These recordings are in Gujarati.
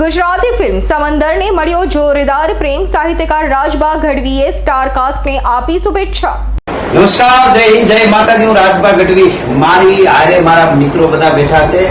ગુજરાતી ફિલ્મ સમંદરને મળ્યો જોરદાર પ્રેમ સાહિત્યકાર રાજબા ગઢવીએ સ્ટાર કાસ્ટને આપી શુભેચ્છા. નમસ્કાર, જય હિન્દ, જય માતાજી, હું રાજબા ગઢવી. મારી આરે મારા મિત્રો બધા બેઠા છે.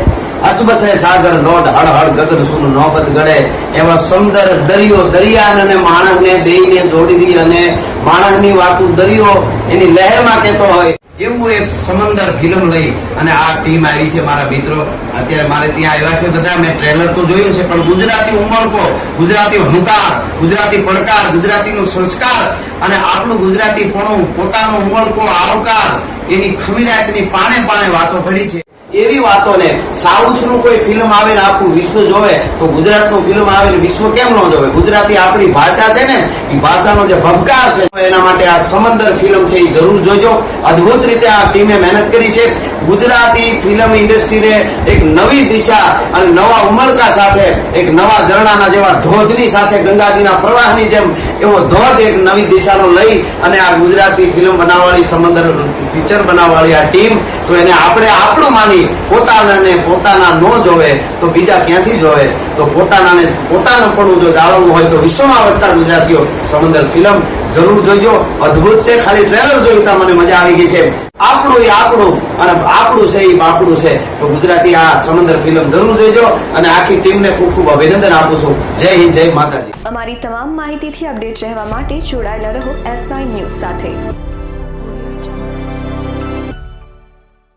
અસબસે સાગર લોટ હળ હળ ગગન સુન નોબત ગળે. એવા સુંદર દરિયો દરિયાન અને માણસને બેયને જોડી દી અને માણસની વાતું દરિયો એની લહેરમાં કહેતો હોય. એવું એક સમંદર ફિલ્મ લઈ અને આ ટીમ આવી છે મારા મિત્રો. અત્યારે મારે ત્યાં આવ્યા છે બધા. મેં ટ્રેલર તો જોયું છે, પણ ગુજરાતી ઉમળકો ગુજરાતી હુંકાર, ગુજરાતી પડકાર, ગુજરાતીનો સંસ્કાર અને આપણું ગુજરાતી પણ પોતાનો ઉમળકો આવકાર, એની ખમીરાતની પાણે પાણે વાતો કરી છે. એવી વાતોને સાઉથનું કોઈ ફિલ્મ આવે ને આખું વિશ્વ જોવે તો ગુજરાતનું ફિલ્મ આવે ને વિશ્વ કેમ ન જોવે? ગુજરાતી આપણી ભાષા છે ને, એ ભાષાનો જે ભબકાર છે, એના માટે આ સમંદર ફિલ્મ છે, એ જરૂર જોજો. અદ્ભુત રીતે આ ટીમે મહેનત કરી છે. ગુજરાતી ફિલ્મ ઇન્ડસ્ટ્રીને એક નવી દિશા અને નવા ઉમળકા સાથે, એક નવા ઝરણાના જેવા ધોધની સાથે ગંગાજીના પ્રવાહની જેમ એવો ધોધ એક નવી દિશાનો લઈ અને આ ગુજરાતી ફિલ્મ બનાવવાળી સમંદર પિક્ચર બનાવવાળી આ ટીમ તો એને આપણે આપણું માની પોતાનાને પોતાના નો જોવે તો બીજા ક્યાંથી જોવે? તો પોતાનાને પોતાનું જો જાળવવું હોય તો વિશ્વમાં વસતા ગુજરાતીઓ સમંદર ફિલ્મ જરૂર જોઈજો. અદભુત છે. ખાલી ટ્રેલર જોઈતા મને મજા આવી ગઈ છે. આપણું એ આપણું અને આપણું છે એ બાપડું છે. તો ગુજરાતી આ સમંદર ફિલ્મ જરૂર જોઈજો અને આખી ટીમને ખૂબ ખૂબ અભિનંદન આપું છું. જય હિન્દ, જય માતાજી. અમારી તમામ માહિતીથી અપડેટ રહેવા માટે જોડાયેલા રહો એસ ન્યૂઝ સાથે.